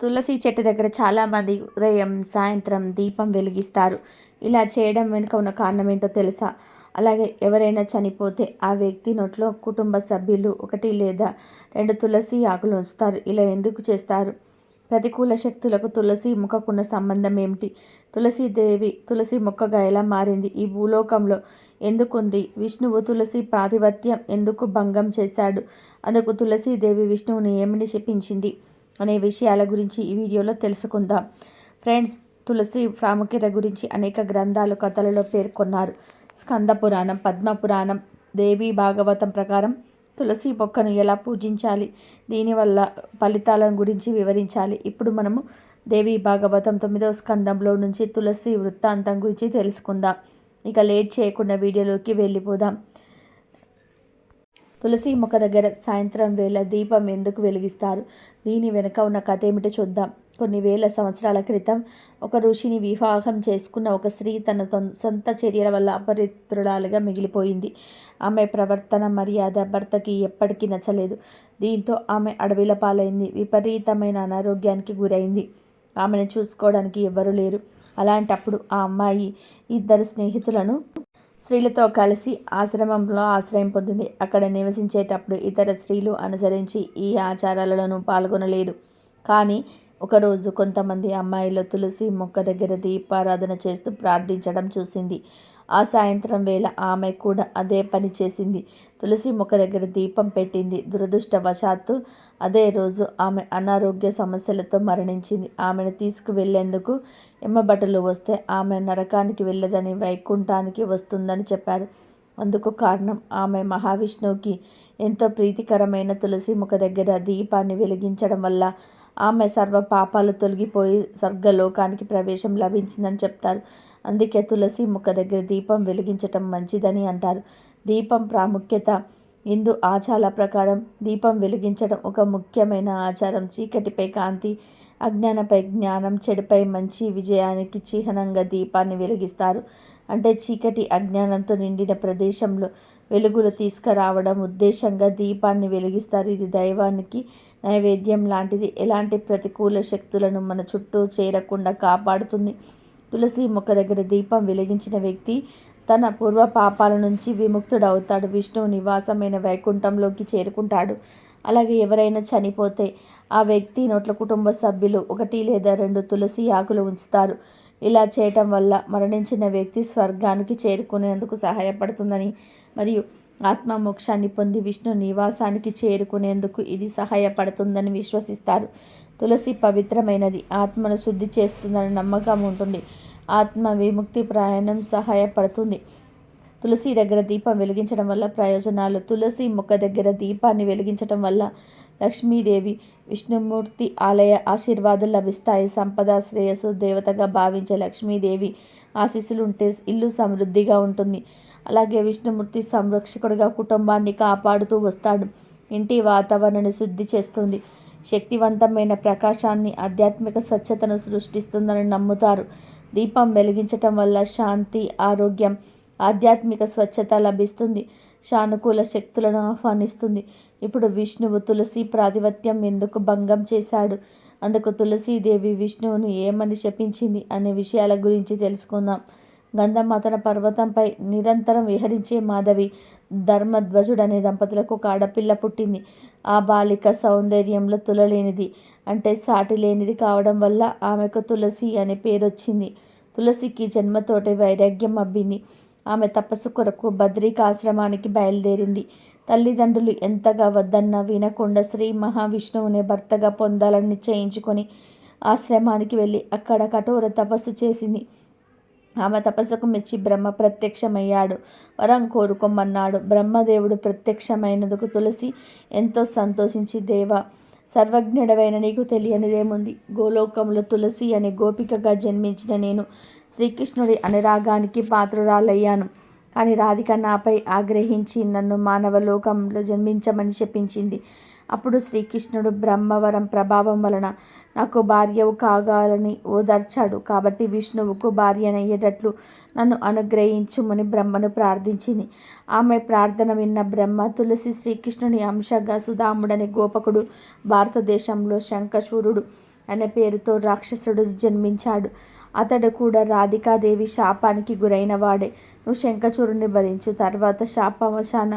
తులసి చెట్టు దగ్గర చాలామంది ఉదయం సాయంత్రం దీపం వెలిగిస్తారు. ఇలా చేయడం వెనుక ఉన్న కారణం ఏంటో తెలుసా? అలాగే ఎవరైనా చనిపోతే ఆ వ్యక్తి నోట్లో కుటుంబ సభ్యులు ఒకటి లేదా రెండు తులసి ఆకులు ఉంచుతారు. ఇలా ఎందుకు చేస్తారు? ప్రతికూల శక్తులకు తులసి మొక్కకున్న సంబంధం ఏమిటి? తులసీదేవి తులసి మొక్కగా ఎలా మారింది? ఈ భూలోకంలో ఎందుకుంది? విష్ణువు తులసి ప్రాతిపత్యం ఎందుకు భంగం చేశాడు? అందుకు తులసీదేవి విష్ణువుని ఏమని చెప్పించింది? అనే విషయాల గురించి ఈ వీడియోలో తెలుసుకుందాం. ఫ్రెండ్స్ తులసి ప్రాముఖ్యత గురించి అనేక గ్రంథాలు కథలలో పేర్కొన్నారు. స్కంద పురాణం పద్మ పురాణం దేవి భాగవతం ప్రకారం తులసి మొక్కను ఎలా పూజించాలి దీనివల్ల ఫలితాలను గురించి వివరించాలి. ఇప్పుడు మనము దేవి భాగవతం తొమ్మిదవ స్కందంలో నుంచి తులసి వృత్తాంతం గురించి తెలుసుకుందాం. ఇక లేట్ చేయకుండా వీడియోలోకి వెళ్ళిపోదాం. తులసి మొక్క దగ్గర సాయంత్రం వేళ దీపం ఎందుకు వెలిగిస్తారు? దీని వెనుక ఉన్న కథ ఏమిటో చూద్దాం. కొన్ని వేల సంవత్సరాల క్రితం ఒక ఋషిని వివాహం చేసుకున్న ఒక స్త్రీ తన సొంత చర్యల వల్ల అపరిత్రురాలుగా మిగిలిపోయింది. ఆమె ప్రవర్తన మర్యాద భర్తకి ఎప్పటికీ నచ్చలేదు. దీంతో ఆమె అడవిల పాలైంది. విపరీతమైన అనారోగ్యానికి గురైంది. ఆమెను చూసుకోవడానికి ఎవరు లేరు. అలాంటప్పుడు ఆ అమ్మాయి ఇద్దరు స్నేహితులను స్త్రీలతో కలిసి ఆశ్రమంలో ఆశ్రయం పొందింది. అక్కడ నివసించేటప్పుడు ఇతర స్త్రీలు అనుసరించి ఈ ఆచారాలను పాల్గొనలేదు. కానీ ఒకరోజు కొంతమంది అమ్మాయిలు తులసి మొక్క దగ్గర దీపారాధన చేస్తూ ప్రార్థించడం చూసింది. ఆ సాయంత్రం వేళ ఆమె కూడా అదే పని చేసింది. తులసి మొక్క దగ్గర దీపం పెట్టింది. దురదృష్టవశాత్తు అదే రోజు ఆమె అనారోగ్య సమస్యలతో మరణించింది. ఆమెను తీసుకువెళ్ళేందుకు ఎమ్మబట్టలు వస్తే ఆమె నరకానికి వెళ్ళదని వైకుంఠానికి వస్తుందని చెప్పారు. అందుకు కారణం ఆమె మహావిష్ణువుకి ఎంతో ప్రీతికరమైన తులసి ముఖ దగ్గర దీపాన్ని వెలిగించడం వల్ల ఆమె సర్వ పాపాలు తొలగిపోయి స్వర్గలోకానికి ప్రవేశం లభించిందని చెప్తారు. అందుకే తులసి ముఖ దగ్గర దీపం వెలిగించటం మంచిదని అంటారు. దీపం ప్రాముఖ్యత హిందూ ఆచారాల ప్రకారం దీపం వెలిగించడం ఒక ముఖ్యమైన ఆచారం. చీకటిపై కాంతి అజ్ఞానపై జ్ఞానం చెడుపై మంచి విజయానికి చిహ్నంగా దీపాన్ని వెలిగిస్తారు. అంటే చీకటి అజ్ఞానంతో నిండిన ప్రదేశంలో వెలుగులు తీసుకురావడం ఉద్దేశంగా దీపాన్ని వెలిగిస్తారు. ఇది దైవానికి నైవేద్యం లాంటిది. ఎలాంటి ప్రతికూల శక్తులను మన చుట్టూ చేరకుండా కాపాడుతుంది. తులసి మొక్క దగ్గర దీపం వెలిగించిన వ్యక్తి తన పూర్వ పాపాల నుంచి విముక్తుడవుతాడు. విష్ణువు నివాసమైన వైకుంఠంలోకి చేరుకుంటాడు. అలాగే ఎవరైనా చనిపోతే ఆ వ్యక్తి నోట్ల కుటుంబ సభ్యులు ఒకటి లేదా రెండు తులసి ఆకులు ఉంచుతారు. ఇలా చేయటం వల్ల మరణించిన వ్యక్తి స్వర్గానికి చేరుకునేందుకు సహాయపడుతుందని మరియు ఆత్మ మోక్షాన్ని పొంది విష్ణు నివాసానికి చేరుకునేందుకు ఇది సహాయపడుతుందని విశ్వసిస్తారు. తులసి పవిత్రమైనది ఆత్మను శుద్ధి చేస్తుందని నమ్మకం ఉంటుంది. ఆత్మ విముక్తి ప్రయాణం సహాయపడుతుంది. తులసి దగ్గర దీపం వెలిగించడం వల్ల ప్రయోజనాలు. తులసి మొక్క దగ్గర దీపాన్ని వెలిగించడం వల్ల లక్ష్మీదేవి విష్ణుమూర్తి ఆలయ ఆశీర్వాదాలు లభిస్తాయి. సంపద శ్రేయస్సు దేవతగా భావించే లక్ష్మీదేవి ఆశీస్సులు ఉంటే ఇల్లు సమృద్ధిగా ఉంటుంది. అలాగే విష్ణుమూర్తి సంరక్షకుడిగా కుటుంబాన్ని కాపాడుతూ వస్తాడు. ఇంటి వాతావరణాన్ని శుద్ధి చేస్తుంది. శక్తివంతమైన ప్రకాశాన్ని ఆధ్యాత్మిక స్వచ్ఛతను సృష్టిస్తుందని నమ్ముతారు. దీపం వెలిగించటం వల్ల శాంతి ఆరోగ్యం ఆధ్యాత్మిక స్వచ్ఛత లభిస్తుంది. సానుకూల శక్తులను ఆహ్వానిస్తుంది. ఇప్పుడు విష్ణువు తులసి ప్రాతిపత్యం ఎందుకు భంగం చేశాడు? అందుకు తులసీదేవి విష్ణువును ఏమని శపించింది అనే విషయాల గురించి తెలుసుకుందాం. గంధమాతన పర్వతంపై నిరంతరం విహరించే మాధవి ధర్మధ్వజుడనే దంపతులకు ఒక ఆడపిల్ల పుట్టింది. ఆ బాలిక సౌందర్యంలో తులలేనిది అంటే సాటి లేనిది కావడం వల్ల ఆమెకు తులసి అనే పేరు వచ్చింది తులసికి జన్మతోటి వైరాగ్యం అబ్బింది. ఆమె తపస్సు కొరకు బద్రికాశ్రమానికి బయలుదేరింది. తల్లిదండ్రులు ఎంతగా వద్దన్నా వినకుండా శ్రీ మహావిష్ణువుని భర్తగా పొందాలని నిశ్చయించుకొని ఆశ్రమానికి వెళ్ళి అక్కడ కఠోర తపస్సు చేసింది. ఆమె తపస్సుకు మెచ్చి బ్రహ్మ ప్రత్యక్షమయ్యాడు. వరం కోరుకోమన్నాడు బ్రహ్మదేవుడు ప్రత్యక్షమైనందుకు తులసి ఎంతో సంతోషించి దేవ. సర్వజ్ఞుడవైన నీకు తెలియనిదేముంది? గోలోకంలో తులసి అనే గోపికగా జన్మించిన నేను శ్రీకృష్ణుడి అనురాగానికి పాత్రురాలయ్యాను. కానీ రాధిక నాపై ఆగ్రహించి నన్ను మానవ లోకంలో జన్మించమని చెప్పించింది. అప్పుడు శ్రీకృష్ణుడు బ్రహ్మవరం ప్రభావం వలన నాకు భార్యవు కాగాలని ఓదార్చాడు. కాబట్టి విష్ణువుకు భార్యనయ్యేటట్లు నన్ను అనుగ్రహించుమని బ్రహ్మను ప్రార్థించింది. ఆమె ప్రార్థన విన్న బ్రహ్మ తులసి శ్రీకృష్ణుని అంశగా సుధాముడని గోపకుడు భారతదేశంలో శంఖచూరుడు అనే పేరుతో రాక్షసుడు జన్మించాడు. అతడు కూడా రాధికాదేవి శాపానికి గురైన వాడే నువ్వు శంఖచూరుని భరించు. తర్వాత శాపవశాన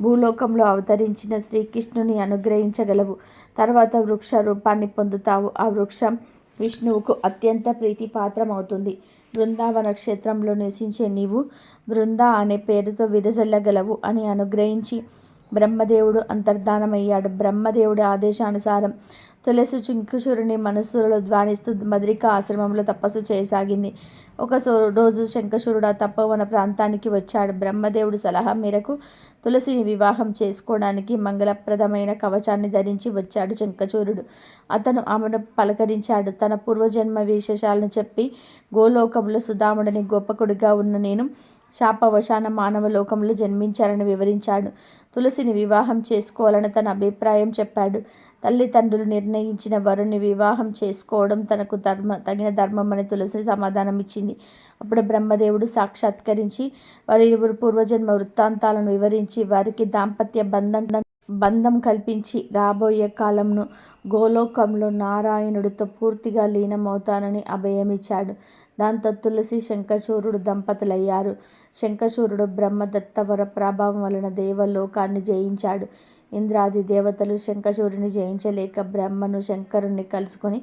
భూలోకంలో అవతరించిన శ్రీకృష్ణుని అనుగ్రహించగలవు. తర్వాత వృక్ష రూపాన్ని పొందుతావు. ఆ వృక్షం విష్ణువుకు అత్యంత ప్రీతిపాత్రమవుతుంది. బృందావన క్షేత్రంలో నివసించే నీవు బృంద అనే పేరుతో విరజల్లగలవు అని అనుగ్రహించి బ్రహ్మదేవుడు అంతర్ధానమయ్యాడు. బ్రహ్మదేవుడి ఆదేశానుసారం తులసి చింకుశురుని మనస్సులో ధ్వానిస్తూ మద్రిక ఆశ్రమంలో తపస్సు చేయసాగింది. ఒక రోజు శంఖశూరుడు ఆ తప్పవన ప్రాంతానికి వచ్చాడు. బ్రహ్మదేవుడు సలహా మేరకు తులసిని వివాహం చేసుకోవడానికి మంగళప్రదమైన కవచాన్ని ధరించి వచ్చాడు శంఖచూరుడు అతను ఆమెను పలకరించాడు. తన పూర్వజన్మ విశేషాలను చెప్పి గోలోకంలో సుధాముడని గోపకుడిగా ఉన్న నేను శాపవశాన మానవ లోకంలో జన్మించారని వివరించాడు. తులసిని వివాహం చేసుకోవాలని తన అభిప్రాయం చెప్పాడు. తల్లిదండ్రులు నిర్ణయించిన వరుణ్ణి వివాహం చేసుకోవడం తనకు ధర్మ తగిన ధర్మం అని తులసి సమాధానం ఇచ్చింది. అప్పుడు బ్రహ్మదేవుడు సాక్షాత్కరించి వారి ఇరువురు పూర్వజన్మ వృత్తాంతాలను వివరించి వారికి దాంపత్య బంధం బంధం కల్పించి రాబోయే కాలంను గోలోకంలో నారాయణుడితో పూర్తిగా లీనమవుతానని అభయమిచ్చాడు. దాంతో తులసి శంఖచూరుడు దంపతులయ్యారు. శంఖచూరుడు బ్రహ్మదత్త వర ప్రభావం వలన దేవలోకాన్ని జయించాడు. ఇంద్రాది దేవతలు శంఖచూరుని జయించలేక బ్రహ్మను శంకరుణ్ణి కలుసుకొని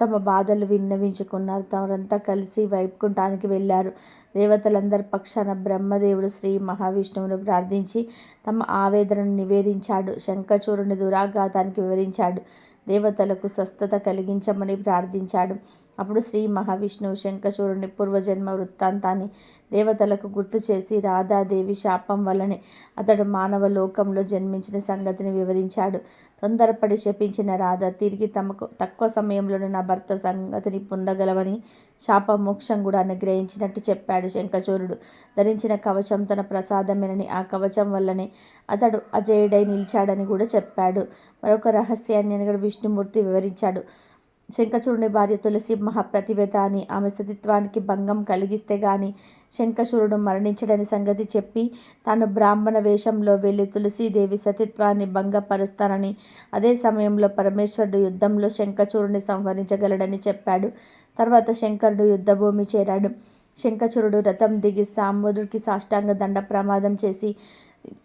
తమ బాధలు విన్నవించుకున్నారు. తమరంతా కలిసి వైకుంఠానికి వెళ్ళారు. దేవతలందరి పక్షాన బ్రహ్మదేవుడు శ్రీ మహావిష్ణువును ప్రార్థించి తమ ఆవేదనను నివేదించాడు. శంఖచూరుని దురాఘాతానికి వివరించాడు. దేవతలకు స్వస్థత కలిగించమని ప్రార్థించాడు. అప్పుడు శ్రీ మహావిష్ణువు శంఖచూరుని పూర్వజన్మ వృత్తాంతాన్ని దేవతలకు గుర్తు చేసి రాధాదేవి శాపం వల్లనే అతడు మానవ లోకంలో జన్మించిన సంగతిని వివరించాడు. తొందరపడి శపించిన రాధ తిరిగి తమకు తక్కువ సమయంలోనే నా భర్త సంగతిని పొందగలవని శాప మోక్షం కూడా అనుగ్రహించినట్టు చెప్పాడు శంఖచూరుడు ధరించిన కవచం తన ప్రసాదమేనని ఆ కవచం వల్లనే అతడు అజయుడై నిలిచాడని కూడా చెప్పాడు. మరొక రహస్యాన్ని విష్ణుమూర్తి వివరించాడు. శంఖచూరుని భార్య తులసి మహాప్రతివేత అని ఆమె సతిత్వానికి భంగం కలిగిస్తే గాని శంఖశూరుడు మరణించడని సంగతి చెప్పి తాను బ్రాహ్మణ వేషంలో వెళ్ళి తులసీదేవి సతిత్వాన్ని భంగపరుస్తానని అదే సమయంలో పరమేశ్వరుడు యుద్ధంలో శంఖచూరుని సంహరించగలడని చెప్పాడు. తర్వాత శంకరుడు యుద్ధభూమి చేరాడు. శంఖచూరుడు రథం దిగి సాముద్రుడికి సాష్టాంగ దండ ప్రమాదం చేసి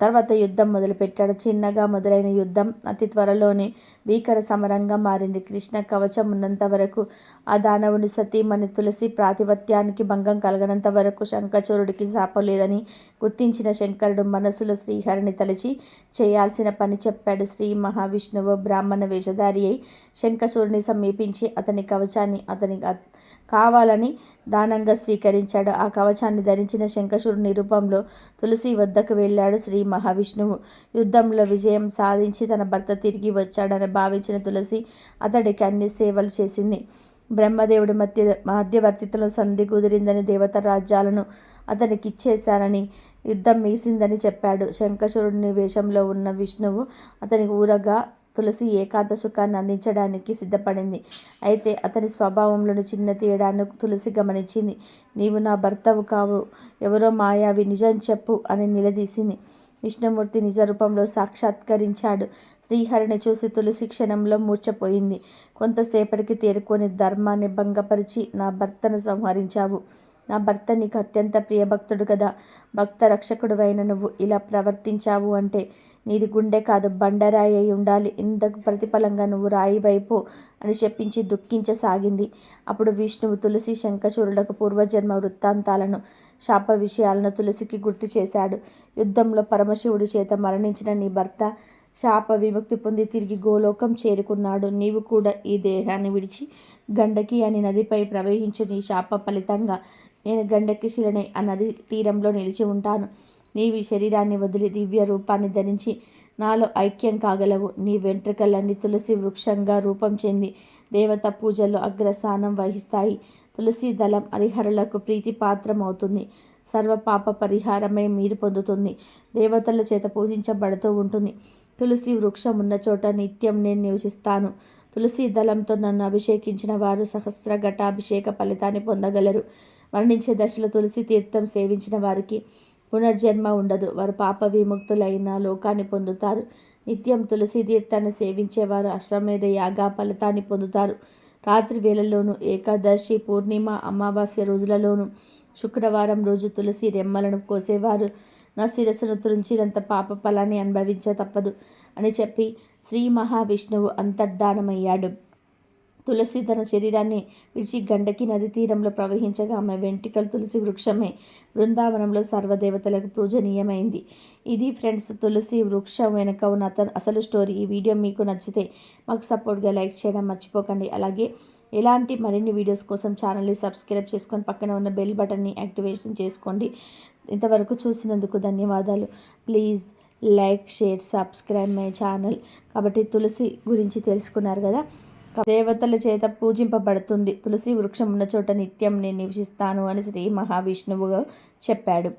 తర్వాత యుద్ధం మొదలుపెట్టాడు. చిన్నగా మొదలైన యుద్ధం అతి త్వరలోనే భీకర సమరంగా మారింది. కృష్ణ కవచం ఉన్నంత వరకు ఆ దానవుని సతీమణి తులసి ప్రాతిపత్యానికి భంగం కలగనంత వరకు శంఖచూరుడికి శాపలేదని గుర్తించిన శంకరుడు మనసులో శ్రీహరిని తలచి చేయాల్సిన పని చెప్పాడు. శ్రీ మహావిష్ణువు బ్రాహ్మణ వేషధారి అయి శంఖచూరుని సమీపించి అతని కవచాన్ని అతని కావాలని దానంగా స్వీకరించాడు. ఆ కవచాన్ని ధరించిన శంఖశూరుని రూపంలో తులసి వద్దకు వెళ్ళాడు శ్రీ మహావిష్ణువు. యుద్ధంలో విజయం సాధించి తన భర్త తిరిగి వచ్చాడని భావించిన తులసి అతడికి అన్ని సేవలు చేసింది. బ్రహ్మదేవుడి మధ్య మధ్యవర్తితో సంధి కుదిరిందని దేవత రాజ్యాలను అతనికి ఇచ్చేశానని యుద్ధం మీసిందని చెప్పాడు. శంఖశురుడిని వేషంలో ఉన్న విష్ణువు అతనికి ఊరగా తులసి ఏకాంత సుఖాన్ని అందించడానికి సిద్ధపడింది. అయితే అతని స్వభావంలోని చిన్న తేడాను తులసి గమనించింది. నీవు నా భర్తవు కావు. ఎవరో మాయావి నిజం చెప్పు అని నిలదీసింది. విష్ణుమూర్తి నిజ రూపంలో సాక్షాత్కరించాడు. శ్రీహరిని చూసి తులసి క్షణంలో మూర్చపోయింది కొంతసేపటికి తేరుకొని ధర్మాన్ని భంగపరిచి నా భర్తను సంహరించావు. నా భర్త నీకు అత్యంత ప్రియభక్తుడు కదా. భక్త రక్షకుడు అయిన నువ్వు ఇలా ప్రవర్తించావు అంటే నీది గుండె కాదు బండరాయి అయి ఉండాలి. ఇంతకు ప్రతిఫలంగా నువ్వు రాయి వైపు అని చెప్పించి దుఃఖించసాగింది. అప్పుడు విష్ణువు తులసి శంఖచూరులకు పూర్వజన్మ వృత్తాంతాలను శాప విషయాలను తులసికి గుర్తు చేశాడు. యుద్ధంలో పరమశివుడి చేత మరణించిన నీ భర్త శాప విముక్తి పొంది తిరిగి గోలోకం చేరుకున్నాడు. నీవు కూడా ఈ దేహాన్ని విడిచి గండకి అని నదిపై ప్రవహించు నీ శాప ఫలితంగా నేను గండకి శిలనై ఆ నది తీరంలో నిలిచి ఉంటాను. నీవి శరీరాన్ని వదిలి దివ్య రూపాన్ని ధరించి నాలో ఐక్యం కాగలవు. నీ వెంట్రుకలన్నీ తులసి వృక్షంగా రూపం చెంది దేవత పూజల్లో అగ్రస్థానం వహిస్తాయి. తులసి దళం హరిహరులకు ప్రీతి ప్రీతిపాత్రమవుతుంది. సర్వ పాప పరిహారమే మీరు పొందుతుంది. దేవతల చేత పూజించబడుతూ ఉంటుంది. తులసి వృక్షం ఉన్న చోట నిత్యం నేను నివసిస్తాను. తులసి దళంతో నన్ను అభిషేకించిన వారు సహస్ర ఘటాభిషేక ఫలితాన్ని పొందగలరు. మరణించే దశలో తులసి తీర్థం సేవించిన వారికి పునర్జన్మ ఉండదు. వారు పాప విముక్తులైన లోకాన్ని పొందుతారు. నిత్యం తులసి తీర్థాన్ని సేవించేవారు అశ్వమేధ యాగా ఫలితాన్ని పొందుతారు. రాత్రి వేళల్లోనూ ఏకాదశి పూర్ణిమ అమావాస్య రోజులలోనూ శుక్రవారం రోజు తులసి రెమ్మలను కోసేవారు. నా శిరస్సును తురించినంత పాప ఫలాన్ని అనుభవించ తప్పదు అని చెప్పి శ్రీ మహావిష్ణువు అంతర్ధానమయ్యాడు. తులసి తన శరీరాన్ని విడిచి గండకి నది తీరంలో ప్రవహించగా ఆమె వెంట్రుకలు తులసి వృక్షమే. బృందావనంలో సర్వదేవతలకు పూజనీయమైంది. ఇది ఫ్రెండ్స్ తులసి వృక్షం వెనుక ఉన్న అతను అసలు స్టోరీ. ఈ వీడియో మీకు నచ్చితే మాకు సపోర్ట్గా లైక్ చేయడం మర్చిపోకండి. అలాగే ఎలాంటి మరిన్ని వీడియోస్ కోసం ఛానల్ని సబ్స్క్రైబ్ చేసుకొని పక్కన ఉన్న బెల్ బటన్ని యాక్టివేషన్ చేసుకోండి. ఇంతవరకు చూసినందుకు ధన్యవాదాలు. Please like share subscribe my channel. కాబట్టి తులసి గురించి తెలుసుకున్నారు కదా? దేవతల చేత పూజింపబడుతుంది. తులసి వృక్షం ఉన్న చోట నిత్యం నేను నివసిస్తాను అని శ్రీ మహావిష్ణువు చెప్పాడు.